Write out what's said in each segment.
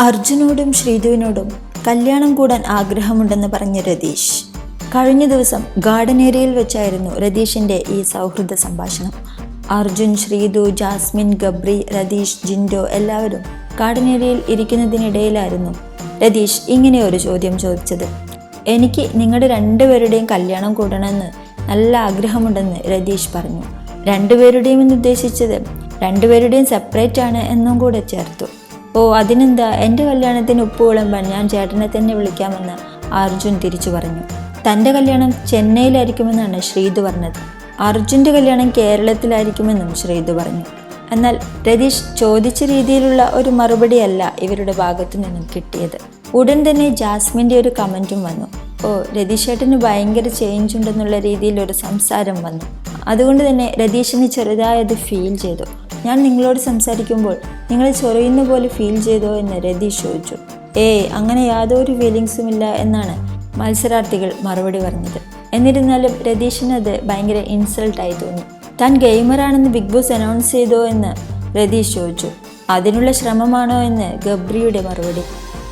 അർജുനോടും ശ്രീധുവിനോടും കല്യാണം കൂടാൻ ആഗ്രഹമുണ്ടെന്ന് പറഞ്ഞ രതീഷ്. കഴിഞ്ഞ ദിവസം ഗാർഡൻ ഏരിയയിൽ വെച്ചായിരുന്നു രതീഷിന്റെ ഈ സൗഹൃദ സംഭാഷണം. അർജുൻ ശ്രീധു ജാസ്മിൻ ഗബ്രി രതീഷ് ജിൻഡോ എല്ലാവരും ഗാർഡൻ ഏരിയയിൽ ഇരിക്കുന്നതിനിടയിലായിരുന്നു രതീഷ് ഇങ്ങനെ ഒരു ചോദ്യം ചോദിച്ചത്. എനിക്ക് നിങ്ങളുടെ രണ്ടുപേരുടെയും കല്യാണം കൂടണമെന്ന് നല്ല ആഗ്രഹമുണ്ടെന്ന് രതീഷ് പറഞ്ഞു. രണ്ടുപേരുടെയും എന്ന് ഉദ്ദേശിച്ചത് രണ്ടുപേരുടെയും സെപ്പറേറ്റ് ആണ് എന്നും കൂടെ ചേർത്തു. ഓ അതിനെന്താ? എന്റെ കല്യാണത്തിന് ഉപ്പ് വിളമ്പാൻ ഞാൻ ചേട്ടനെ തന്നെ വിളിക്കാമെന്ന് അർജുൻ തിരിച്ചു പറഞ്ഞു. തന്റെ കല്യാണം ചെന്നൈയിലായിരിക്കുമെന്നാണ് ശ്രീത് പറഞ്ഞത്. അർജുന്റെ കല്യാണം കേരളത്തിലായിരിക്കുമെന്നും ശ്രീത് പറഞ്ഞു. എന്നാൽ രതീഷ് ചോദിച്ച രീതിയിലുള്ള ഒരു മറുപടിയല്ല ഇവരുടെ ഭാഗത്തു നിന്നും കിട്ടിയത്. ഉടൻ തന്നെ ജാസ്മിന്റെ ഒരു കമന്റും വന്നു. ഓ രതീഷേട്ടന് ഭയങ്കര ചേഞ്ച് ഉണ്ടെന്നുള്ള രീതിയിൽ ഒരു സംസാരം വന്നു. അതുകൊണ്ട് തന്നെ രതീഷിന് ചെറുതായത് ഫീൽ ചെയ്തു. ഞാൻ നിങ്ങളോട് സംസാരിക്കുമ്പോൾ നിങ്ങൾ ചൊറിയുന്ന പോലെ ഫീൽ ചെയ്തോ എന്ന് രതീഷ് ചോദിച്ചു. ഏയ് അങ്ങനെ യാതൊരു ഫീലിങ്സും ഇല്ല എന്നാണ് മത്സരാർത്ഥികൾ മറുപടി പറഞ്ഞത്. എന്നിരുന്നാലും രതീഷിന് അത് ഭയങ്കര ഇൻസൾട്ടായി തോന്നി. താൻ ഗെയിമറാണെന്ന് ബിഗ് ബോസ് അനൗൺസ് ചെയ്തോ എന്ന് രതീഷ് ചോദിച്ചു. അതിനുള്ള ശ്രമമാണോ എന്ന് ഗബ്രിയുടെ മറുപടി.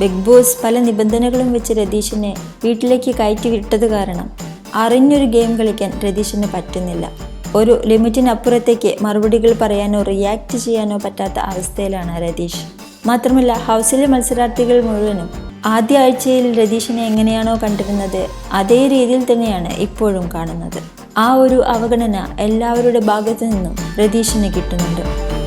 ബിഗ് ബോസ് പല നിബന്ധനകളും വെച്ച് രതീഷിനെ വീട്ടിലേക്ക് കയറ്റി വിട്ടത് കാരണം അറിഞ്ഞൊരു ഗെയിം കളിക്കാൻ രതീഷിന് പറ്റുന്നില്ല. ഒരു ലിമിറ്റിനപ്പുറത്തേക്ക് മറുപടികൾ പറയാനോ റിയാക്ട് ചെയ്യാനോ പറ്റാത്ത അവസ്ഥയിലാണ് രതീഷ്. മാത്രമല്ല ഹൗസിലെ മത്സരാർത്ഥികൾ മുഴുവനും ആദ്യ ആഴ്ചയിൽ രതീഷിനെ എങ്ങനെയാണോ കണ്ടിരുന്നത് അതേ രീതിയിൽ തന്നെയാണ് ഇപ്പോഴും കാണുന്നത്. ആ ഒരു അവഗണന എല്ലാവരുടെ ഭാഗത്തു നിന്നും രതീഷിന് കിട്ടുന്നുണ്ട്.